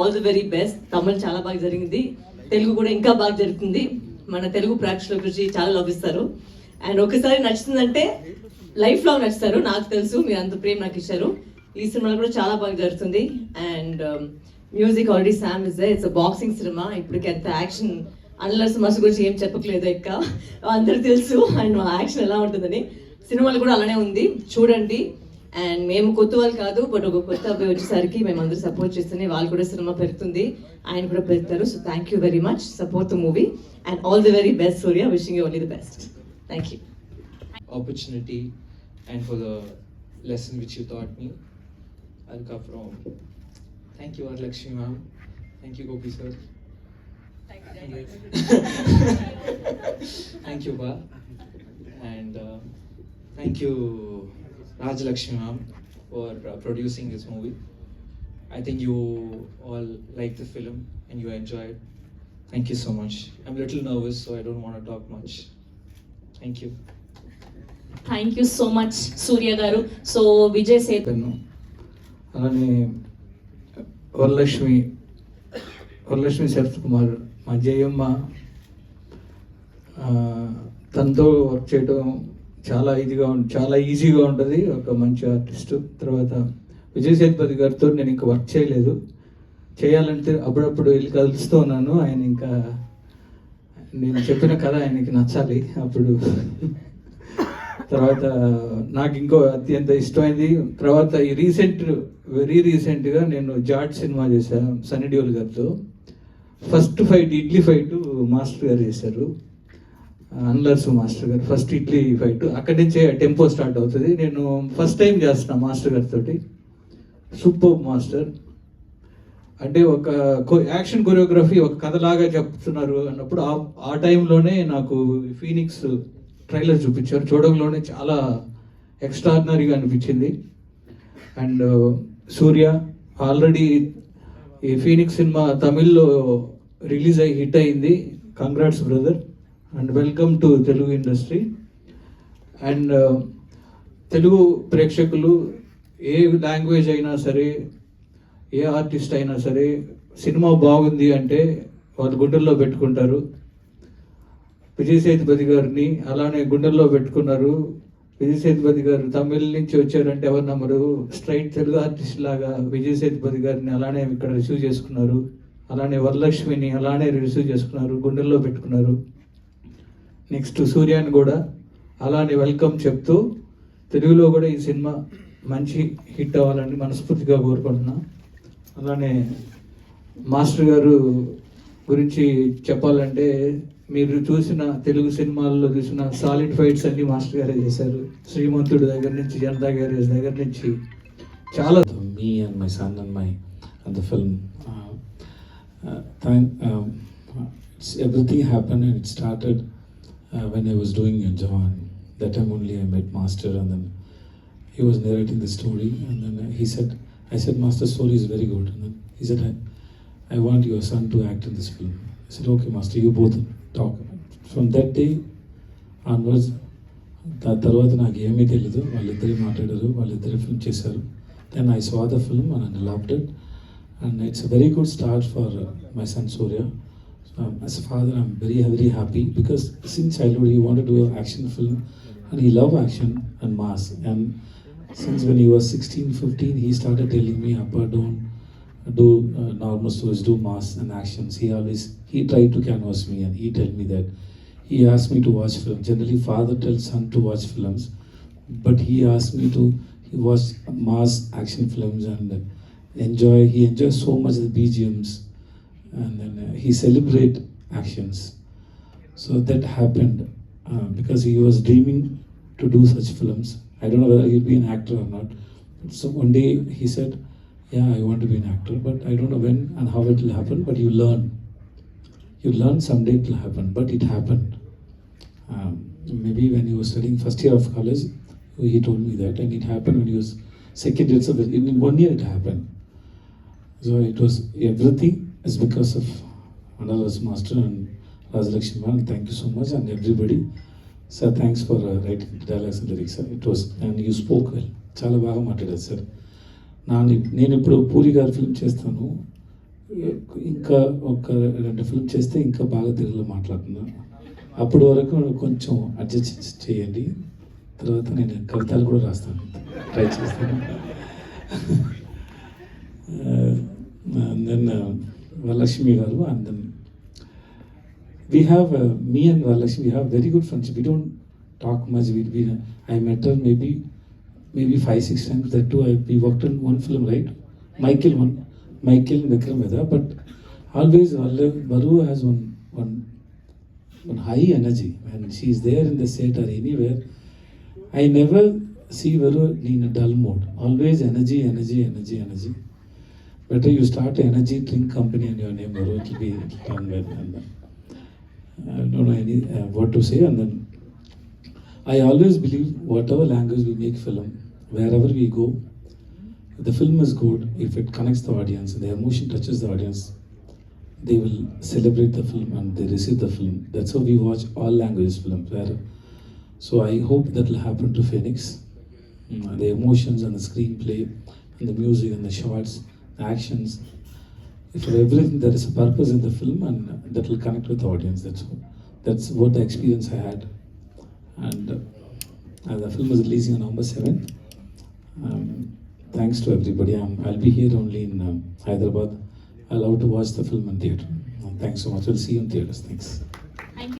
All the very best Tamil చాలా బాగా జరిగింది. తెలుగు కూడా ఇంకా బాగా జరుగుతుంది. మన తెలుగు ప్రేక్షకుల గురించి చాలా లభిస్తారు అండ్ ఒకసారి నచ్చుతుందంటే లైఫ్ లాంగ్ నచ్చుతారు. నాకు తెలుసు మీరు అంత ప్రేమ నాకు ఇచ్చారు. ఈ సినిమాలో కూడా చాలా బాగా జరుగుతుంది. And music already Sam is it's boxing cinema ఇప్పటికి ఎంత యాక్షన్ అన్లర్స్ మస్ గురించి ఏం చెప్పట్లేదు ఎక్క అందరూ తెలుసు. అండ్ యాక్షన్ ఎలా ఉంటుందని. సినిమాలు కూడా అలానే ఉంది. చూడండి. అండ్ మేము కొత్త వాళ్ళు కాదు బట్ ఒక కొత్త అబ్బాయి వచ్చేసరికి మేము అందరూ సపోర్ట్ చేస్తేనే వాళ్ళు కూడా సినిమా పెరుగుతుంది ఆయన కూడా పెడతారు so thank you very much support the movie and all the very best Suriya wishing you only the best thank you opportunity and for the lesson which you taught me. I'll come from. Thank you, Lakshmi ma'am. Thank you, Gopi uh, ma'am, for uh, producing this movie. I think you all like the film and you enjoyed. Thank you so much. I'm a little nervous, so I don't want to talk much. Thank you. Thank you so much Suriya garu so Vijay Setu చెప్పాను అలానే వరలక్ష్మి వరలక్ష్మి శరత్ కుమార్ మా జయమ్మ తనతో work చేయడం చాలా ఇదిగా చాలా ఈజీగా ఉంటుంది. ఒక మంచి ఆర్టిస్టు. తర్వాత విజయ్ సేతుపతి గారితో నేను ఇంకా వర్క్ చేయలేదు. చేయాలంటే అప్పుడప్పుడు వెళ్ళి కలుస్తూ ఉన్నాను ఆయన ఇంకా నేను చెప్పిన కథ ఆయనకి నచ్చాలి. అప్పుడు తర్వాత నాకు ఇంకో అత్యంత ఇష్టమైంది. తర్వాత ఈ రీసెంట్ వెరీ రీసెంట్గా నేను జాట్ సినిమా చేశాను సన్నీ డియోల్ గారితో. First fight idli fight master garu చేశారు. అన్లర్స్ master garu first idli fight అక్కడి నుంచే టెంపో స్టార్ట్ అవుతుంది. నేను ఫస్ట్ టైం చేస్తున్నా మాస్టర్ గారితో సూపర్ మాస్టర్. అంటే ఒక యాక్షన్ కొరియోగ్రఫీ ఒక కథలాగా చెప్తున్నారు అన్నప్పుడు ఆ ఆ టైంలోనే నాకు ఫీనిక్స్ ట్రైలర్ చూపించారు. చూడంలోనే చాలా ఎక్స్ట్రాడినరీగా అనిపించింది. అండ్ uh, సూర్య ఆల్రెడీ ఈ ఫీనిక్స్ సినిమా తమిళ్ళో రిలీజ్ అయ్యి హిట్ అయింది. Congrats brother and welcome to Telugu industry and Telugu ప్రేక్షకులు ఏ లాంగ్వేజ్ అయినా సరే ఏ ఆర్టిస్ట్ అయినా సరే సినిమా బాగుంది అంటే వాళ్ళు గుండెల్లో పెట్టుకుంటారు. విజయ్ సేతుపతి గారిని అలానే గుండెల్లో పెట్టుకున్నారు. విజయ్ సేతుపతి గారు తమిళ నుంచి వచ్చారంటే ఎవరు నమ్మరు. స్ట్రైట్ తెలుగు ఆర్టిస్ట్ లాగా విజయ్ సేతుపతి గారిని అలానే ఇక్కడ రిసీవ్ చేసుకున్నారు. అలానే వరలక్ష్మిని అలానే రిసీవ్ చేసుకున్నారు. గుండెల్లో పెట్టుకున్నారు. నెక్స్ట్ సూర్యాని కూడా అలానే వెల్కమ్ చెప్తూ తెలుగులో కూడా ఈ సినిమా మంచి హిట్ అవ్వాలని మనస్ఫూర్తిగా కోరుకుంటున్నా. అలానే మాస్టర్ గారు గురించి చెప్పాలంటే మీరు చూసిన తెలుగు సినిమాల్లో చూసిన సాలిడ్ ఫైట్స్ అన్ని మాస్టర్ గారే చేశారు. శ్రీమంతుడు దగ్గర నుంచి జనతా గ్యారేజ్ దగ్గర నుంచి చాలా me and my son and my and the film it's everything happen and it started uh, when I was doing uh, Javan. That time only I met Master and then he was narrating the story and then he said, I said, Master, story is very good. And then he said, I, I want your son to act in this film. I said, okay, Master, you both talk. From that day onwards, దాని తర్వాత నాకు ఏమీ తెలీదు వాళ్ళిద్దరే మాట్లాడారు వాళ్ళిద్దరే film చేశారు then I saw the film and lapped and it's very good start for my son Suriya um, as a father, I'm very, very happy because since childhood he wanted to do an action film and he loved action and mass. And since when he was 16, 15, he started telling me up don't do uh, normal stories, do mass and actions. He always, he tried to canvas me and he told me that. He asked me to watch films. Generally, father tells son to watch films, but he asked me to he watch mass action films and enjoy, he enjoys so much the BGMs and then uh, he celebrate actions so that happened uh, because he was dreaming to do such films. I don't know whether he'll be an actor or not. So one day he said, "Yeah, I want to be an actor, but I don't know when and how it will happen. But you learn. You learn someday it will happen. But it happened. Um, maybe when he was studying first year of college, he told me that, and it happened when he was second year. So in one year it happened. So it was everything is because of Analas Master and Rajalakshmi Man. Thank you so much and everybody. Sir, thanks for uh, writing the dialogues and lyrics. Sir. It was and you spoke well. చాలా బాగా మాట్లాడారు sir నా నేను ఇప్పుడు పూరి గారి film చేస్తాను ఇంకా ఒక రెండు ఫిల్మ్ చేస్తే ఇంకా బాగా తెలుగులో మాట్లాడుతున్నా అప్పటి వరకు కొంచెం అడ్జస్ట్ చేయండి తర్వాత నేను కవితలు కూడా రాస్తాను ట్రై చేస్తాను then Valashmi Garu and then we have, uh, me and Valashmi, we have very good friendship. We don't talk much. We, we, I met her maybe maybe five, six times. That too, I, we worked on one film, right? Michael one, Michael Vikram Vedha. But always Varu has one, one, one high energy. When she is there in the set or anywhere, I never see Varu in a dull mode. Always energy, energy, energy, energy. Better you start an energy drink company in your name, Varu. It will be it will done well. And, I don't know any uh, what to say. And then I always believe whatever language we make film, wherever we go, the film is good. If it connects the audience, the emotion touches the audience, they will celebrate the film and they receive the film. That's how we watch all languages films. Where, so I hope that will happen to Phoenix. Mm, the emotions and the screenplay and the music and the shots, actions. If everything there is a purpose in the film and that will connect with the audience. That's that's what the experience I had. And uh, the film is releasing on November seventh. Um, thanks to everybody. I'm, I'll be here only in um, Hyderabad. I love to watch the film in theatre. Thanks so much. We'll see you in theaters. Thanks.